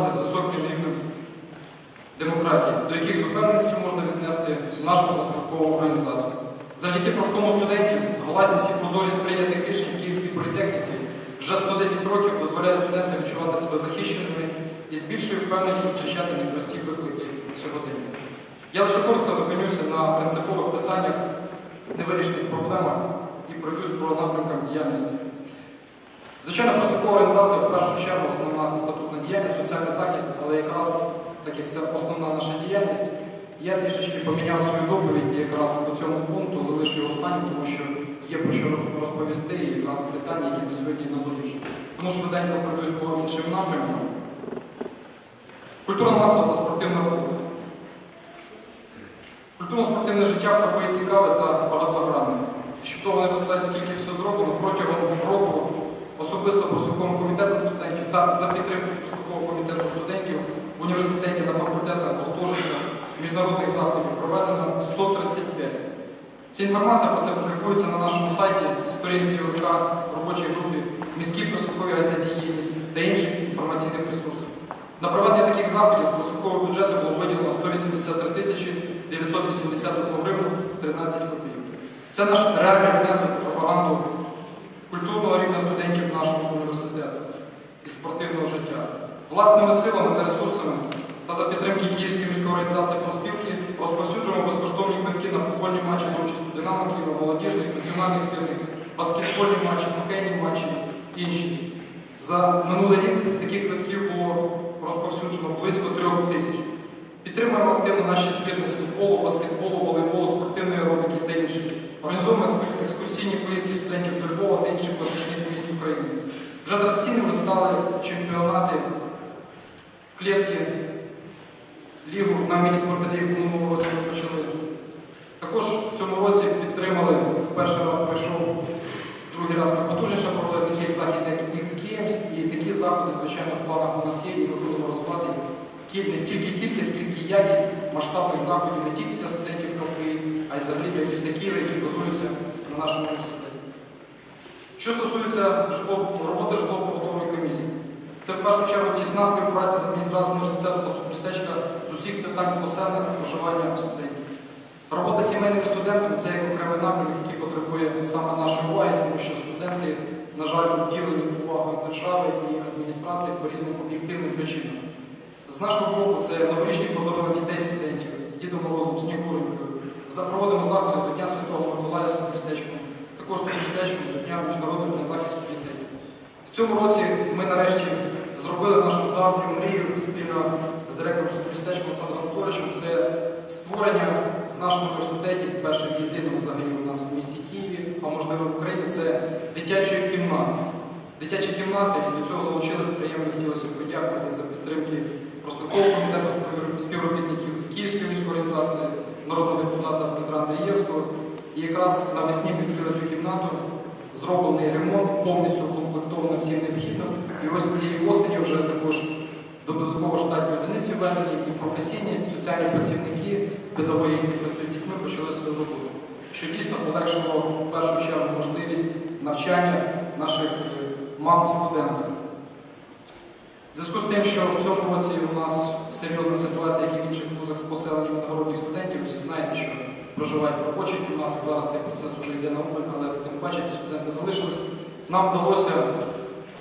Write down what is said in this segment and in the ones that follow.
з високим рівнем демократії, до яких з упевненістю можна віднести нашу проспілкову організацію. Завдяки профкому студентів гласність і прозорість прийнятих рішень Київській політехніці вже 110 років дозволяє студентам відчувати себе захищеними і з більшою впевненістю зустрічати непрості виклики сьогодення. Я лише коротко зупинюся на принципових питаннях, невирішених проблемах і пройдусь про напрямкам діяльності. Звичайно, проспілкова організація в першу чергу основна це статутна діяльність, соціальний захист, але якраз так це основна наша діяльність, я трішечки поміняв свою доповідь і якраз по цьому пункту залишу його останнім, тому що є про що розповісти і якраз питання, які до сьогодні надолужені. Тому швиденько пройдусь по іншим напрямкам. Культурна масова та спортивна робота. Культурно-спортивне життя в Карпаї цікаве та багатогранне. Щоб того не розповідати, скільки все зроблено, протягом року особисто профспілковим комітетом студентів та за підтримки профспілкового комітету студентів в університеті на факультетах, гуртожитках, міжнародних заходів проведено 135. Ця інформація про це публікується на нашому сайті сторінці ОРК в робочій групі, міській профспілковій газеті «Єдність» та інших інформаційних ресурсів. На проведення таких заходів з профспілкового бюджету було виділено 183 тисячі 981 гривну 13 копійок. Це наш реальний внесок у пропаганду культурного рівня студентів нашого університету і спортивного життя. Власними силами та ресурсами та за підтримки Київської міської організації проспілки розповсюджуємо безкоштовні квитки на футбольні матчі з участю Динамо Києва, молодіжних, національних збірних, баскетбольні матчі, хокейні матчі і інші. За минулий рік таких квитків було розповсюджено близько трьох тисяч. Підтримуємо активно наші збірні з футболу, баскетболу, волейболу, спортивної аеробіки та інших. Організовуємо екскурс- екскурсійні поїздки студентів до Львова та інших класичних міст України. Вже традиційними стали чемпіонати клітки лігу на міні-спортиві, яку минулого році ми почали. Також в цьому році підтримали, в перший раз пройшов, другий раз ми потужніше провели таких як X Games, і такі заходи, звичайно, в планах у нас є, і ми будемо розвивати не стільки кількість, скільки якість масштабних заходів не тільки для студентів КПІ, а й взагалі для міста Києва, які базуються на нашому університеті. Що стосується роботи житлово-побутової комісії, це в першу чергу тісна співпраця з адміністрацією університету та містечка з усіх питань поселення проживання студентів. Робота сімейними студентами це як окремий напрямок, який потребує саме нашої уваги, тому що студенти, на жаль, обділені увагою держави і адміністрації по різним об'єктивним причинам. З нашого боку, це новорічні подарунок дітей студентів, Дідом Морозом, Снігуренькою. Запроводимо заходи до Дня Святого Миколая з містечком, також з містечком до Дня Міжнародного дня захисту дітей. В цьому році ми нарешті зробили нашу давню мрію спільно з директором містечка Олександром Анатолійовичем. Це створення в нашому університеті, першим єдиним взагалі у нас в місті Києві, а можливо в Україні, це дитячої кімнати. Дитячі кімнати і до цього залучилися приємно хотілося подякувати за підтримки Простокового комітету співробітників Київської міської організації, народного депутата Петра Андрієвського. І якраз навесні відкрили цю кімнату, зроблений ремонт, повністю укомплектований всім необхідним. І ось цієї осені вже також до додатково штатні одиниці введені і професійні соціальні працівники, педагоги, які працюють з дітьми, почали свою роботу, що дійсно полегшило в першу чергу можливість навчання наших е, мам студентів. В зв'язку з тим, що в цьому році у нас серйозна ситуація, як і в інших вузах з поселенням іногородніх студентів, всі знаєте, що проживають в робочих кімнатах. Зараз цей процес вже йде на облик, але тим паче ці студенти залишились. Нам вдалося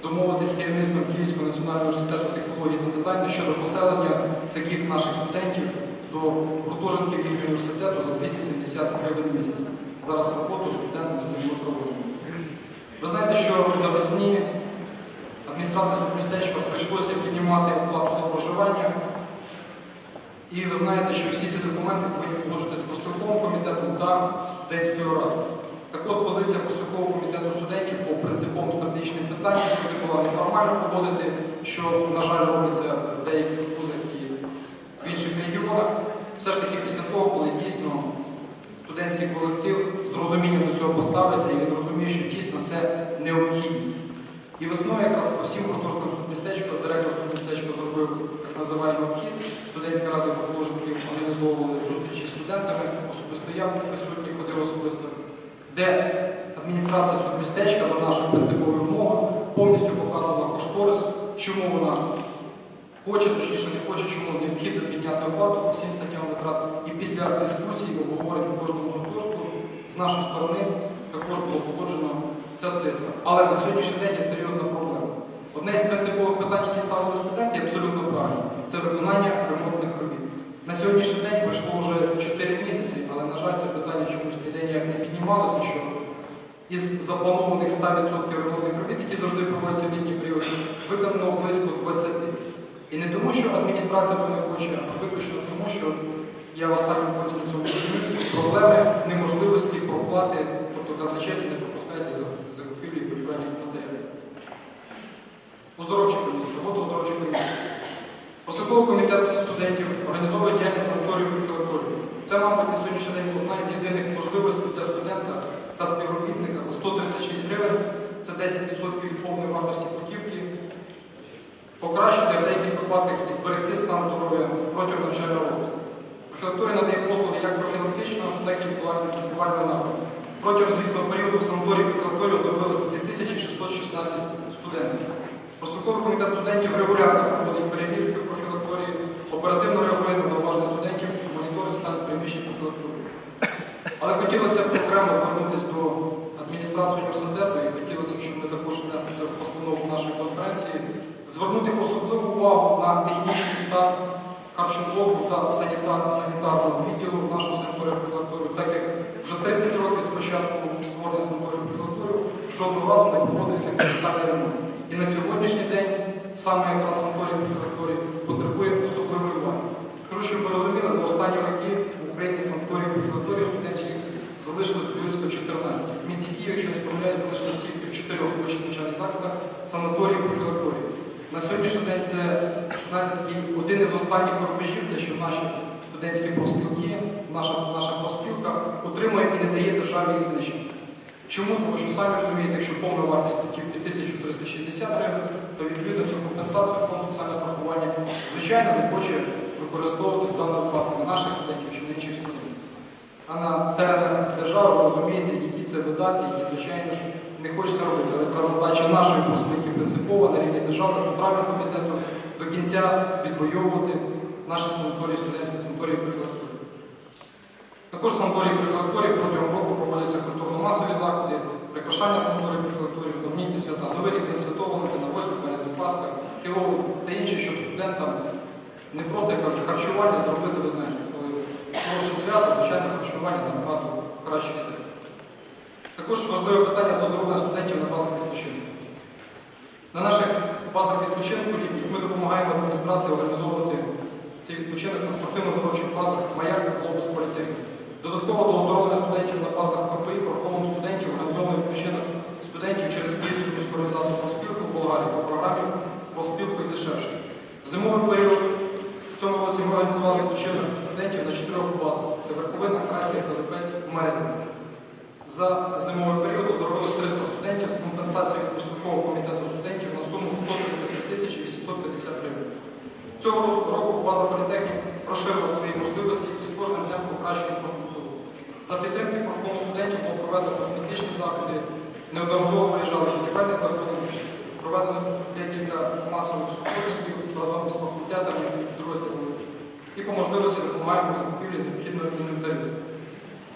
домовитися з керівництвом Київського національного університету технології та дизайну щодо поселення таких наших студентів до гуртожитків їхнього університету за 270 гривень місяць. Зараз роботу студенти на цьому проводять. Ви знаєте, що навесні адміністрація містечка прийшлося піднімати оплату за проживання. І ви знаєте, що всі ці документи повинні погоджувати з профспілковим комітетом та студентською радою. Так от позиція профспілкового комітету студентів по принциповим стратегічним питанням сьогодні була неформально погодити, що, на жаль, робиться в деяких вузах і в інших регіонах. Все ж таки після того, коли дійсно студентський колектив зрозумів, розумінням до цього поставиться, і він розуміє, що дійсно це необхідність. І весною якраз по всім гуртожиткам студмістечка, директор студмістечка зробив так називаємо обхід. Студентська рада гуртожитків організовували зустрічі з студентами, особисто я присутній, ходив особисто, де адміністрація студмістечка за нашою принциповою вимогою повністю показувала кошторис, чому вона хоче, точніше не хоче, чому необхідно підняти оплату по всім статтям витрат. І після дискусії обговорень в кожному гуртожитку з нашої сторони також було погоджено ця цифра. Але на сьогоднішній день є серйозна проблема. Одне з принципових питань, які ставили студенти, абсолютно правильно, це виконання ремонтних робіт. На сьогоднішній день пройшло вже 4 місяці, але, на жаль, це питання чомусь ніде ніяк не піднімалося, що із запланованих 100% ремонтних робіт, які завжди проводяться в літній період, виконано близько 20. І не тому, що адміністрація цього не хоче, а виключно тому, що я в останньому на цьому проблеми неможливості проплати, тобто казначейство не пропускає за- закупівлі і будівельних матеріалів. Оздоровча комісія, оздоровчої комісії. Посадковий комітет студентів організовує діяльність санаторію профілакторію. Це, мабуть, на сьогоднішній день одна із єдиних можливостей для студента та співробітника за 136 гривень. Це 10% від повної вартості путівки. Покращити в деяких випадках і зберегти стан здоров'я протягом навчального року. Профілакторія надає послуги як профілактичного, так і лікувального напрямку. Протягом звітного періоду в санаторії профілакторії оздоровилося 2616 студентів. Профспілковий комітет студентів регулярно проводить перевірки в профілакторії, оперативно реагує на зауваження студентів, моніторить стан приміщень профілакторії. Але хотілося б окремо звернутися до адміністрації університету і хотілося б, щоб ми також внесли це в постанову нашої конференції, звернути особливу увагу на технічний стан харчоблоку та санітар- санітарного відділу нашого санаторію профілакторію, так як вже 30 років з початку створення санаторію профілакторію жодного разу не проводився капітальний ремонт. І на сьогоднішній день саме якраз санаторій профілакторії потребує особливої уваги. Скажу, щоб ви розуміли, за останні роки в Україні санаторії профілакторії студентів залишилось близько 14. В місті Києві, якщо не помиляюсь, залишилось тільки в 4 вищих навчальних закладах санаторії профілакторії. На сьогоднішній день це, знаєте, такий один із останніх рубежів, те, що наші студентські профспілки, наша, наша профспілка отримує і не дає державі знищення. Чому? Тому що самі розумієте, якщо повна вартість путівки 1360 гривень, то відповідно цю компенсацію фонд соціального страхування звичайно не хоче використовувати в даному випадку на наших студентів чи на інших студентів. А на теренах держави ви розумієте, які це видатки, які, звичайно ж, не хочеться робити. Але якраз задача нашої профспілки принципова на рівні держави, центрального комітету до кінця відвоювати наші санаторії, студентські санаторії. Також в санаторії профілакторії протягом року проводяться культурно-масові заходи, прикрашання санаторії профілакторії, знаменітні свята, Новий рік День Святого Валентина, 8 березня, Пасха, Хеллоуін та інші, щоб студентам не просто як харчування зробити, ви знаєте, коли хороше свято, звичайно, харчування набагато краще йде. Також важливе питання це оздоровлення студентів на базах відпочинку. На наших базах відпочинку ми допомагаємо адміністрації організовувати цей відпочинок на спортивно-здоровчих базах Маяк, Глобус, Політехніка. Додатково до оздоровлення студентів на базах КПІ, профкомом студентів організовано відпочинок студентів через Київську міську організацію профспілки в Болгарії по програмі з профспілкою дешевше. Зимовий період в цьому році ми організували відпочинок студентів на чотирьох базах. Це Верховина, Красія, Филипець, Марина. За зимовий період оздоровилось 300 студентів з компенсацією профспілкового комітету студентів на суму 133 тисячі 850 гривень. Цього року- база політехнік розширила свої можливості і з кожним днем покращує інфраструктуру. За підтримки профкому студентів було проведено косметичні заходи, неодноразово виїжджали будівельні заклади, проведено декілька масових суботників разом з факультетами і підрозділами. І по можливості допомагаємо закупівлі необхідного інвентарю.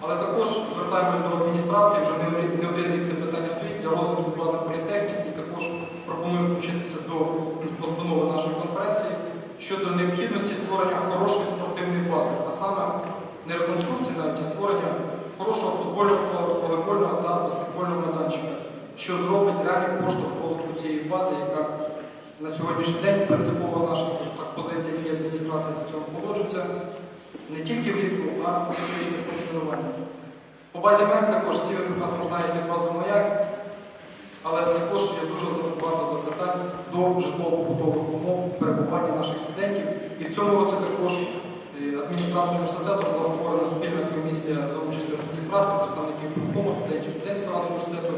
Але також звертаємось до адміністрації, вже не один- рік це питання стоїть для розвитку бази політехнік і також пропоную включити це до постанови нашої конференції щодо необхідності створення хорошої спортивної бази, а саме не реконструкції навіть, а створення хорошого футбольного, волейбольного та баскетбольного майданчика, що зробить реальний поштовх розвитку цієї бази, яка на сьогоднішній день принципова наша так, позиція і адміністрація з цього погоджується не тільки влітку, а й циклічне функціонування. По базі МЕК також всі ви прекрасно знаєте базу маяк, але також є дуже багато запитань до житлово-побутових умов перебування наших студентів. І в цьому році також е, адміністрація університету була створена спільна комісія за участю адміністрації, представників профкому студентів студентського ради університету,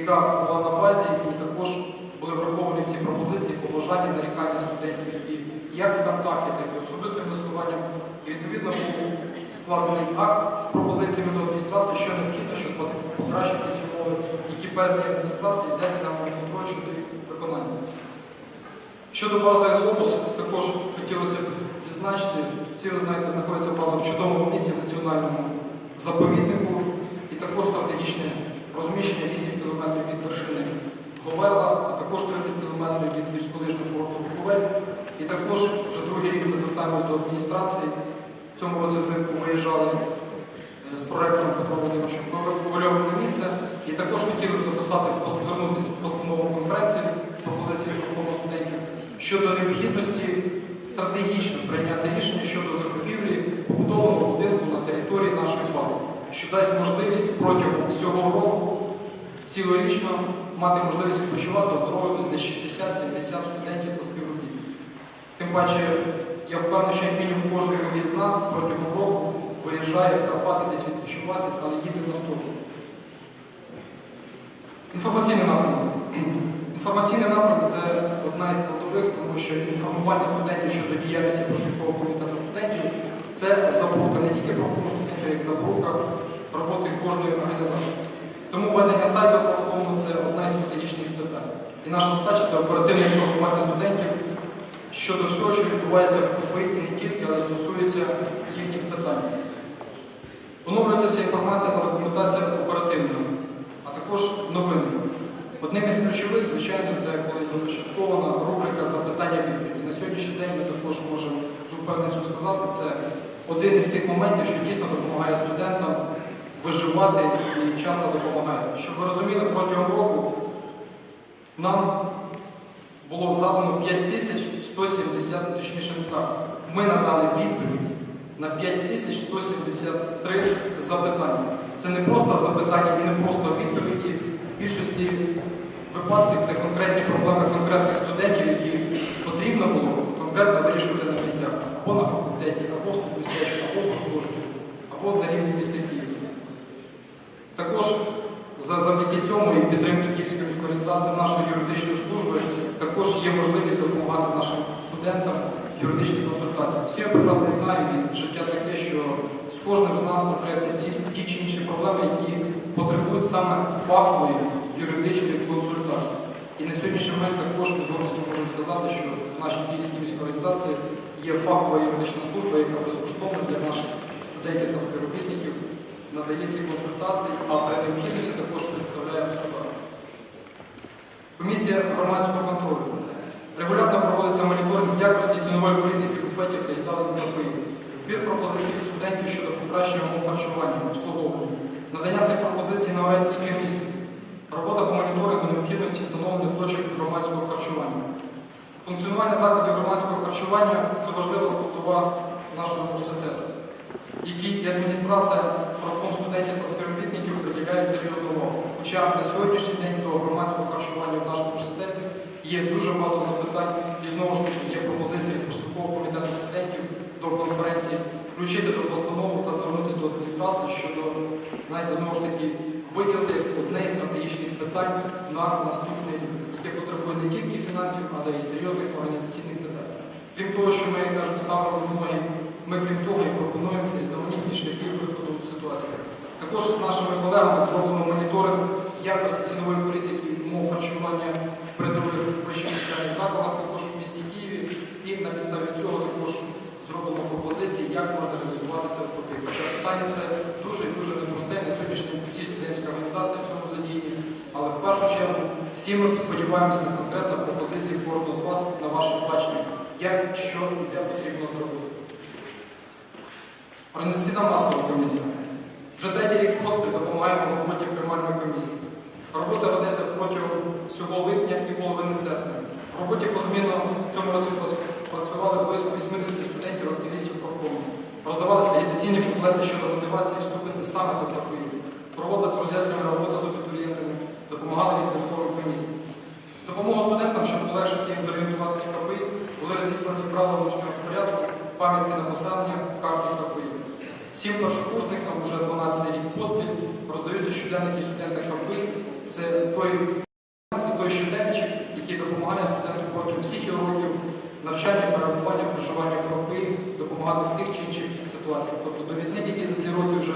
яка була на базі, і також були враховані всі пропозиції, побажання, нарікання студентів, які як в контакті, так і особистим листуванням. І відповідно був складений акт з пропозиціями до адміністрації, що необхідно, щоб покращити ці умови, які передані адміністрації взяти на контроль щодо їх виконання. Щодо бази Глобус, також хотілося б відзначити, всі ви знаєте, знаходиться база в чудовому місті в національному заповіднику і також стратегічне розміщення 8 км від вершини Говерла, а також 30 км від гірськолижного порту Буковель. І також вже другий рік ми звертаємось до адміністрації. В цьому році взимку виїжджали е, з проектом Петро Володимировичем Ковальовим на місце. І також хотіли записати, звернутися в постанову конференції пропозиції Верховного студентів щодо необхідності стратегічно прийняти рішення щодо закупівлі побудованого будинку на території нашої бази, що дасть можливість протягом всього року цілорічно мати можливість відпочивати, оздоровитись десь 60-70 студентів та співробітників. Тим паче, я впевнений, що мінімум кожен із нас протягом року виїжджає в Карпати десь відпочивати, але їде на сторону. Інформаційний напрямок. Інформаційний напрямок це одна із складових, тому що інформування студентів щодо діяльності профільного комітету студентів це запорука не тільки профільного студентів, як запорука роботи кожної організації. Тому ведення сайту профкому це одна із стратегічних питань. І наша задача це оперативне інформування студентів щодо всього, що відбувається в КПІ, і не тільки, але стосується їхніх питань. Оновлюється вся інформація та документація оперативно, а також новини. Одним із ключових, звичайно, це коли започаткована рубрика запитання відповіді. На сьогоднішній день ми також можемо з упевненістю сказати, це один із тих моментів, що дійсно допомагає студентам виживати і часто допомагає. Щоб ви розуміли, протягом року нам було задано 5170, точніше так. Ми надали відповідь на 5173 запитання. Це не просто запитання і не просто відповіді. В більшості випадків це конкретні проблеми конкретних студентів, які потрібно було конкретно вирішувати на місцях або на факультеті, або в містечку, або в гуртожитку, або на рівні міста Києва. Також завдяки цьому і підтримки Київської міської організації нашої юридичної служби також є можливість допомагати нашим студентам в юридичній консультації. Всі прекрасно і життя таке, що з кожним з нас трапляються ті, чи інші проблеми, які потребують саме фахової юридичної консультації. І на сьогоднішній момент також ми гордістю можемо сказати, що в нашій Київській міській організації є фахова юридична служба, яка безкоштовна для наших студентів та співробітників надає ці консультації, а при необхідності також представляє государство. Комісія громадського контролю. Регулярно проводиться моніторинг якості цінової політики буфетів та їдалень напоїв, збір пропозицій студентів щодо покращення умов харчування, обслуговування, надання цих пропозицій на орендній комісії, робота по моніторингу необхідності встановлення точок громадського харчування. Функціонування закладів громадського харчування це важлива складова нашого університету які і адміністрація профком студентів та співробітників приділяють серйозну увагу. Хоча на сьогоднішній день до громадського харчування в нашому університеті є дуже багато запитань, і знову ж таки є пропозиції профспілкового комітету студентів до конференції включити до постанову та звернутися до адміністрації щодо, знаєте, знову ж таки, виділити одне із стратегічних питань на наступний рік, яке потребує не тільки фінансів, але й серйозних організаційних питань. Крім того, що ми кажуть, ставимо вимоги ми, крім того, і пропонуємо різноманітні шляхи виходу з ситуації. Також з нашими колегами зроблено моніторинг якості цінової політики умов харчування в придових вищих закладах, також в місті Києві. І на підставі цього також зроблено пропозиції, як можна реалізувати це в КПІ. Хоча питання це дуже і дуже непросте. На сьогоднішній всі студентські організації в цьому задіяні. Але в першу чергу всі ми сподіваємося на конкретні пропозиції кожного з вас на ваше бачення, як, що і де потрібно зробити. Організаційна масова комісія. Вже третій рік поспіль допомагаємо в роботі приймальної комісії. Робота ведеться протягом всього липня і половини серпня. В роботі позмінно в цьому році працювали близько 80 студентів, активістів профкому. Роздавалися агітаційні буклети щодо мотивації вступити саме до КПІ. Проводилась роз'яснювальна робота з абітурієнтами, допомагали відповідковим комісіям. В допомогу студентам, щоб полегшити їм зорієнтуватися в КПІ, були розіслані правила внутрішнього розпорядку, пам'ятки на поселення, карти КПІ. Всім першокурсникам вже 12 рік поспіль роздаються щоденники студента КП. Це той, це той щоденничок, який допомагає студенту протягом всіх його років навчання, перебування, проживання в КП, допомагати в тих чи інших ситуаціях. Тобто довідник, який за ці роки вже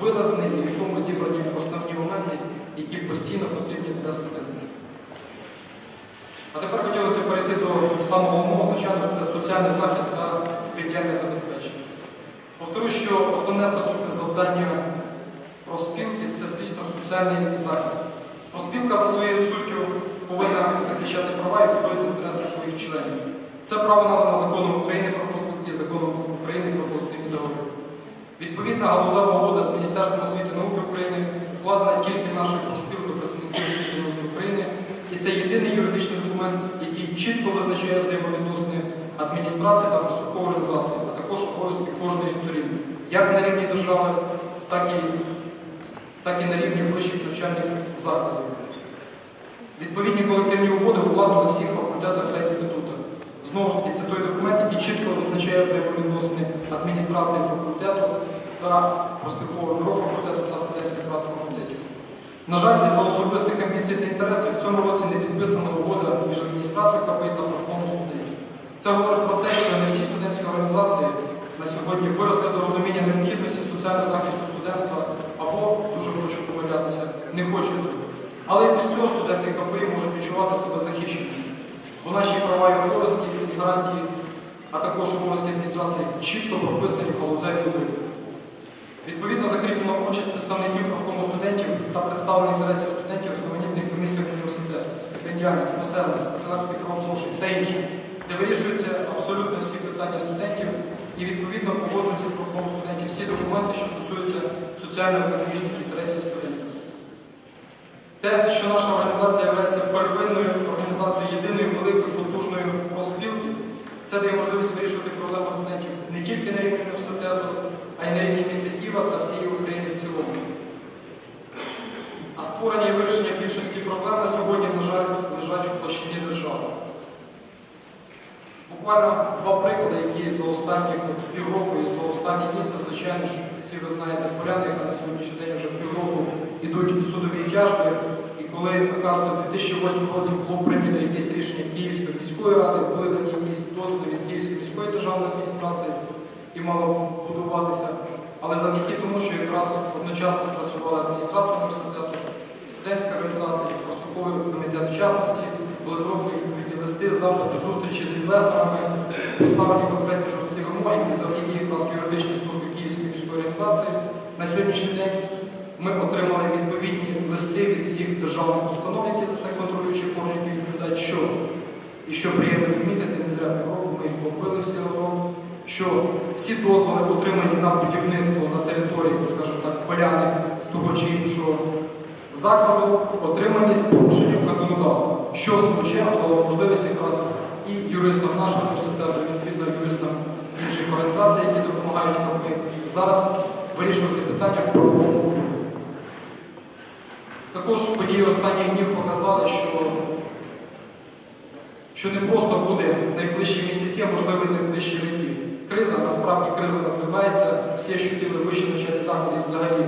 вилазений і в якому зібрані основні моменти, які постійно потрібні для студента. А тепер хотілося перейти до самого головного, звичайно, це соціальний захист та стипендіальне забезпечення. Повторю, що основне статутне завдання профспілки це, звісно, соціальний захист. Профспілка за своєю суттю повинна захищати права і відстоювати інтереси своїх членів. Це право надано законом України про профспілки, законом України про колективні договори. Відповідна галузева угода з Міністерством освіти і науки України вкладена тільки в нашу профспілку працівників освіти і науки України. І це єдиний юридичний документ, який чітко визначає взаємовідносини адміністрації та профспілкової організації, а також обов'язки кожної сторін, як на рівні держави, так і, так і на рівні вищих навчальних закладів. Відповідні колективні угоди укладені на всіх факультетах та інститутах. Знову ж таки, це той документ, який чітко визначає взаємовідносини адміністрації факультету та профспілкового бюро факультету та студентських рад факультетів. На жаль, із-за особистих амбіцій та інтересів в цьому році не підписана угода між адміністрацією КПІ та профкомом студентів. Це говорить про те, що не всі студентські організації на сьогодні виросли до розуміння необхідності соціального захисту студентства хочу не хочуть цього. Але і без цього студенти КПІ можуть відчувати себе захищеними. Бо наші права і обов'язки і гарантії, а також обов'язки адміністрації чітко прописані в галузевій угоді. Відповідно, закріплено участь представників профкому студентів та представлення інтересів студентів різноманітних комісіях університету, стипендіальність, спеціальність, профілактики правопорушень та інші, де вирішуються абсолютно всі питання студентів і відповідно погоджуються з профкомом студентів всі документи, що стосуються соціально-економічних інтересів студентів. Те, що наша організація є первинною організацією єдиної великої потужної профспілки, це дає можливість вирішувати проблеми студентів не тільки на рівні університету, а й на рівні міста Києва та всієї України в цілому. А створення і вирішення більшості проблем на сьогодні, на жаль, лежать в площині держави. Буквально два приклади, які за останні півроку і за останні дні, це звичайно, що всі ви знаєте поляни, яка на сьогоднішній день вже півроку йдуть судові тяжби. Коли, оказується, в 2008 році було прийнято якесь рішення Київської міської ради, були дані якісь дозволи від Київської міської державної адміністрації і мало будуватися. Але завдяки тому, що якраз одночасно спрацювала адміністрація університету, студентська організація, простоковий комітет в частності, були зроблені листи, запити, зустрічі з інвесторами, поставлені конкретні жорсткі вимоги, і завдяки якраз юридичній службі Київської міської організації на сьогоднішній день ми отримали відповідні листи від всіх державних установ, які за це контролюючі органи відповідають, що і що приємно відмітити, не зря півроку ми їх побили всі разом, що всі дозволи отримані на будівництво на території, ну, скажімо так, поляни того чи іншого закладу, отримані з порушенням законодавства, що чергу дало можливість якраз і юристам нашого університету, відповідно юристам інших організацій, які допомагають нам зараз вирішувати питання в правовому. Також події останніх днів показали, що, що не просто буде найближчі місяці, а можливо і найближчі роки. Криза, насправді криза накривається, всі ощутили вищі навчальні заклади і взагалі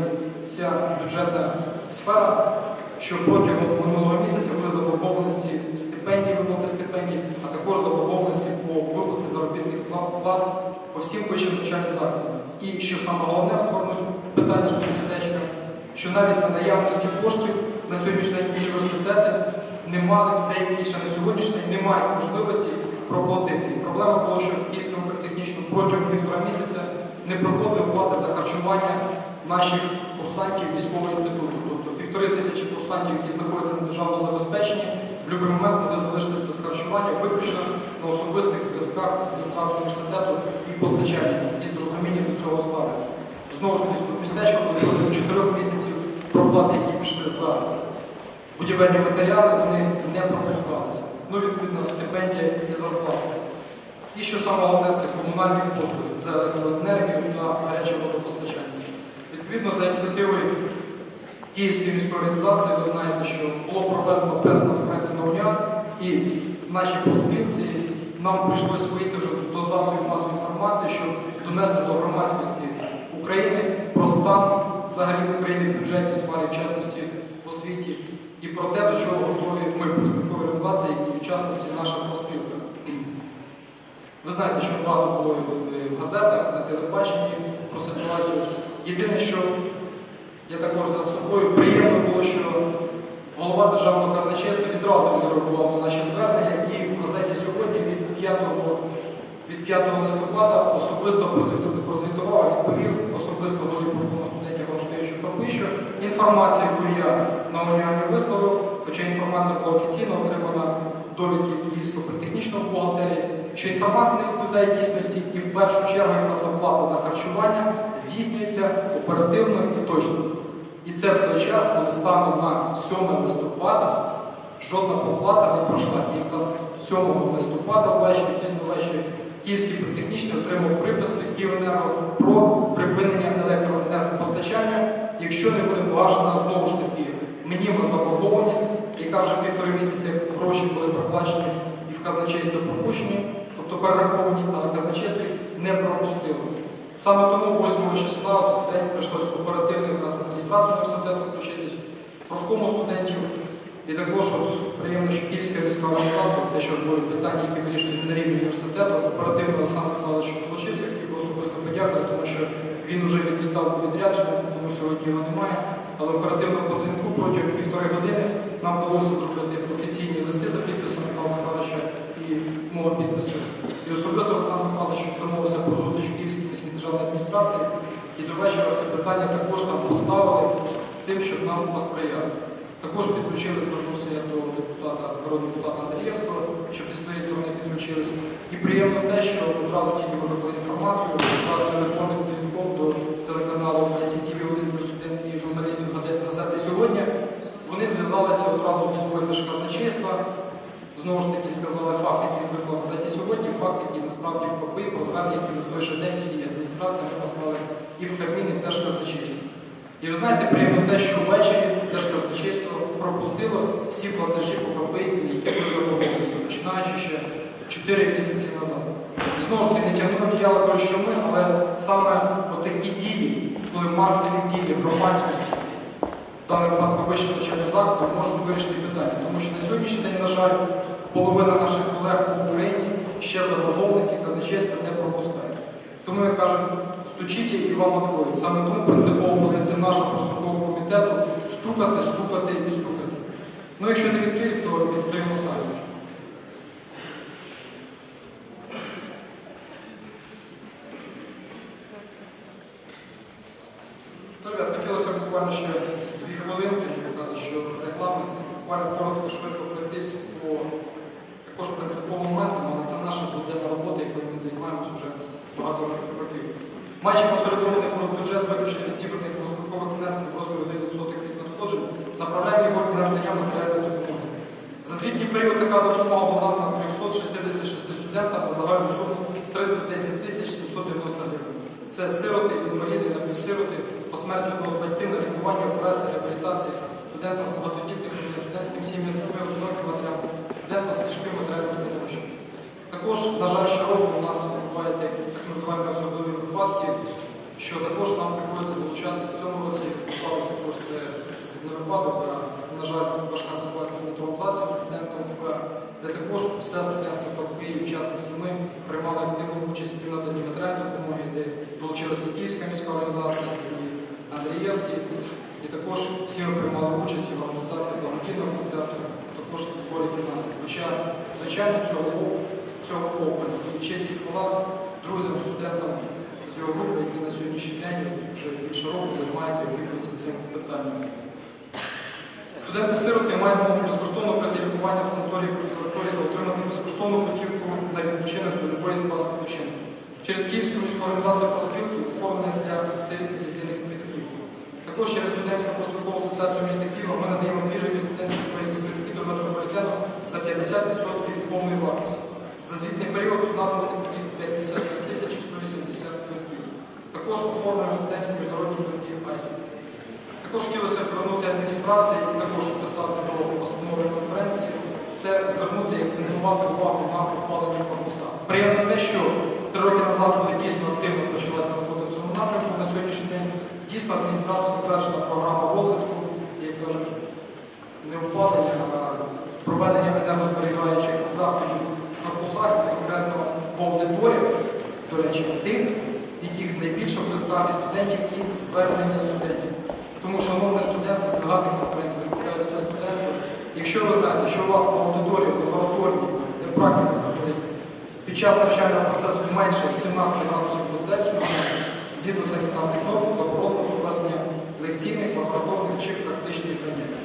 вся бюджетна сфера, що протягом минулого місяця були заборгованості стипендій, виплати стипендій, а також заборгованості по виплаті заробітних плат по всім вищим навчальним закладам. І що саме головне, повернусь питання містечка, що навіть за наявності коштів на сьогоднішній університети не мали, деякі ще на сьогоднішній день не мають можливості проплатити. І проблема була, що в Київському політехнічному протягом півтора місяця не проходили оплати за харчування наших курсантів військового інституту. Тобто півтори тисячі курсантів, які знаходяться на державному забезпеченні, в будь-який момент могли залишитись без харчування виключно на особистих зв'язках адміністрації університету і постачальників, які з розумінням до цього ставляться. Знову ж таки, тут містечко протягом чотирьох місяців проплати, які пішли за будівельні матеріали, вони не пропускалися. Ну, відповідно, стипендія і зарплата. І що саме головне, це комунальні послуги за електроенергію та гаряче водопостачання. Відповідно, за ініціативою Київської міської організації, ви знаєте, що було проведено прес-конференцію на УНІА, і в нашій поспілці нам прийшлось вийти вже до засобів масової інформації, щоб донести до громадськості України, про стан взагалі в Україні в бюджетній сфері, в частності в освіті, і про те, до чого готові ми, профспілкові організації, і в частності наша профспілка. Ви знаєте, що багато було в газетах, на телебаченні про ситуацію. Єдине, що я також за собою приємно було, що голова державного казначейства відразу відреагував на наші звернення і в газеті сьогодні від 5, від 5 листопада особисто прозвітував, відповів особисто до профкому студентів Горштевичу про що інформацію, яку я на уніані висловив, хоча інформація була офіційно отримана довідки Київського політехнічного бухгалтерії, що інформація не відповідає дійсності і в першу чергу якраз оплата за харчування здійснюється оперативно і точно. І це в той час, коли станом на 7 листопада жодна проплата не пройшла. І якраз 7 листопада ввечері, пізно ввечері, Київський політехнічний отримав припис від Київенерго про припинення електроенергопостачання, якщо не буде погашена знову ж таки мніма заборгованість, яка вже півтори місяці гроші були проплачені і в казначейство пропущені, тобто перераховані, але казначейство не пропустило. Саме тому 8 числа в день прийшлося оперативно якраз адміністрацію університету включитись, профкому студентів. І також от, приємно, що Київська міська організація, те, що були питання, які вирішують на рівні університету, оперативно Олександр Михайлович хотів би особисто подякувати, тому що він вже відлітав у відрядження, тому сьогодні його немає. Але оперативно по дзвінку протягом півтори години нам вдалося зробити офіційні листи за підписом Михайла Захаровича і мого підпису. І особисто Олександр Михайлович домовився про зустріч в Київській міській державній адміністрації. І до вечора це питання також нам поставили з тим, щоб нам посприяли. Також підключили, звернувся до депутата, народного депутата Андрієвського, щоб зі своєї сторони підключилися. І приємно те, що одразу тільки ми робили інформацію за телефонним дзвінком до телеканалу ICTV 1 плюс 1 і журналістів газети- сьогодні. Вони зв'язалися одразу з головою держказначейства. Знову ж таки сказали факт, який виклав в газеті сьогодні, факт, який насправді в КПИ, про звернення, які в той же день всі адміністрації ми послали і в Кабмін, і в Держказначейство. І ви знаєте, приємно те, що ввечері Держказначейство пропустило всі платежі по КПИ, які були заборгованості, починаючи ще 4 місяці назад. І знову ж таки не тягнули діяли про що ми, але саме отакі дії, коли масові дії громадськості, в даному випадку вищого навчального закладу, можуть вирішити питання. Тому що на сьогоднішній день, на жаль, половина наших колег в Україні ще заборгованості казначейства не пропускає. Тому я кажу, стучіть і вам откроють. Саме тому принципова позиція нашого профспілкового комітету стукати, стукати і стукати. Ну, якщо не відкриють, то відкриємо самі. Ну, ребят, хотілося буквально ще дві хвилинки, показати, що реклами буквально коротко, швидко пройтись по також принциповим моментам, але це наша буденна робота, якою ми займаємося вже багато років. Маючи консолідований бюджет виключно від зібраних розпадкових внесень в розмірі 1% від надходжень, направляємо його для надання матеріальної допомоги. За звітній період така допомога була надана 366 студентам на загальну суму 310 тисяч 790 гривень. Це сироти, інваліди, напівсироти, посмертні з батьків, лікування, операції, реабілітації, студентам з багатодітних студентським сім'ям з одиноким матеріалом, студентам з тяжким матеріальним становищем. Також, на жаль, щороку у нас відбуваються так називаємо особливі випадки, що також нам приходиться долучатися в цьому році. Випадок також це не випадок, а, на жаль, важка ситуація з натуралізацією студентів, де також все студентство КПІ, в частності приймали активну участь і наданні матеріальної допомоги, де долучилася і Київська міська організація, і Андрієвський, і також всі ми приймали участь і в організації благодійного концерту, також в зборі фінансів. Хоча, звичайно, цього цього року. І честі хвала друзям, студентам з його групи, які на сьогоднішній день вже більше року займаються і опікуються цим питанням. Студенти-сироти мають змогу безкоштовно пройти лікування в санаторії профілакторії та отримати безкоштовну путівку на відпочинок до любої з баз відпочинку. Через Київську міську організацію проспілки оформлення для і єдиних квитків. Також через студентську проспілкову асоціацію міста Києва ми надаємо пільгові студентські проїзні квитки до метрополітену за 50% від повної вартості. За звітний період надано такі 50 тисяч 180 квитків. Також оформлюємо студентські міжнародні квитки ICT. Також хотілося звернути адміністрації і також писати до постанови конференції. Це звернути і акцентувати увагу на опалення корпуса. Приємно те, що три роки назад, коли дійсно активно почалася робота в цьому напрямку на сьогоднішній день. Дійсно, адміністрація затверджена програма розвитку, як кажуть, не опалення, а проведення енергозберігаючих заходів корпусах, конкретно в аудиторіях, до речі, в тих, в яких найбільша представність студентів і звернення студентів. Тому, шановне студентство, делегати конференції закликають все студентство. Якщо ви знаєте, що у вас в аудиторії, в лабораторії, практика під час навчального процесу менше 18 градусів по Цельсію, згідно санітарних норм, заборонено проведення лекційних, лабораторних чи практичних занять.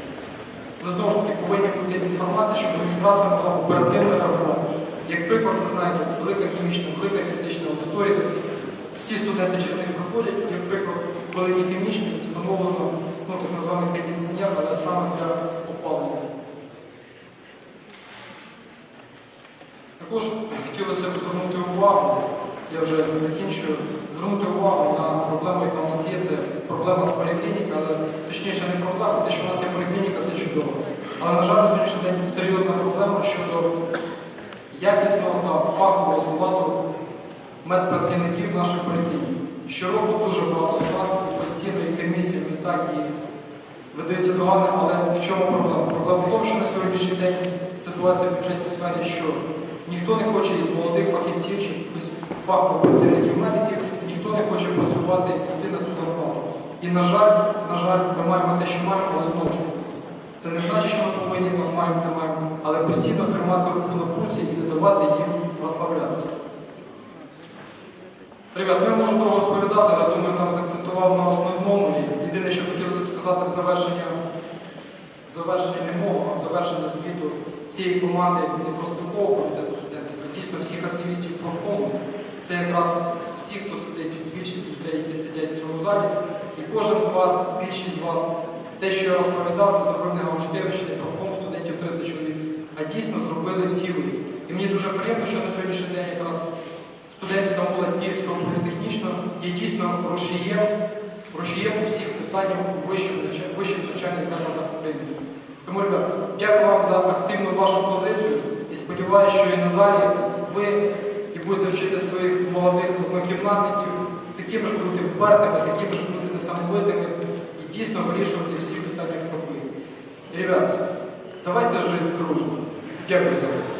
Ви знову ж таки повинні бути інформація, щоб адміністрація могла оперативно реагувати. Як приклад, ви знаєте, велика хімічна, велика фізична аудиторія, всі студенти через них проходять, як приклад, великі хімічні, встановлено ну, так званий кондиціонер, але саме для опалення. Також хотілося б звернути увагу, я вже закінчую, звернути увагу на проблему, яка у нас є, це проблема з поліклінік, але точніше не проблема, те, що у нас є поліклініка, це чудово. Але, на жаль, сьогоднішній день серйозна проблема щодо якісного та фахового складу медпрацівників нашої поліклініки. Щороку дуже багато складу, і постійно і комісії, і так, і видаються догани, але в чому проблема? Проблема в тому, що на сьогоднішній день ситуація в бюджетній сфері, що ніхто не хоче із молодих фахівців чи фахових працівників медиків, ніхто не хоче працювати і йти на цю зарплату. І, на жаль, на жаль, ми маємо те, що маємо, але знову ж таки. Це не значить, що ми повинні там маємо, де маємо, але постійно тримати руку на пульсі і не давати їм розслаблятися. Ребят, ну я можу довго розповідати, але думаю, там заакцентував на основному. І єдине, що хотілося б сказати в завершення, в завершення не мого, а в завершення звіту всієї команди не просто комітету студентів, а дійсно всіх активістів профкому. Це якраз всі, хто сидить, більшість людей, які сидять в цьому залі. І кожен з вас, більшість з вас, те, що я розповідав, це зробив не Гаушкевич, не профком студентів 30 чоловік, а дійсно зробили всі ви. І мені дуже приємно, що на сьогоднішній день якраз студентська молодь Київського політехнічного є дійсно рушієм, рушієм усіх питань у вищих, навчальних закладах України. Тому, ребята, дякую вам за активну вашу позицію і сподіваюся, що і надалі ви і будете вчити своїх молодих однокімнатників, такими ж бути впертими, такими ж бути несамовитими дійсно вирішувати всі питання в. Ребят, давайте жити дружно. Дякую за увагу.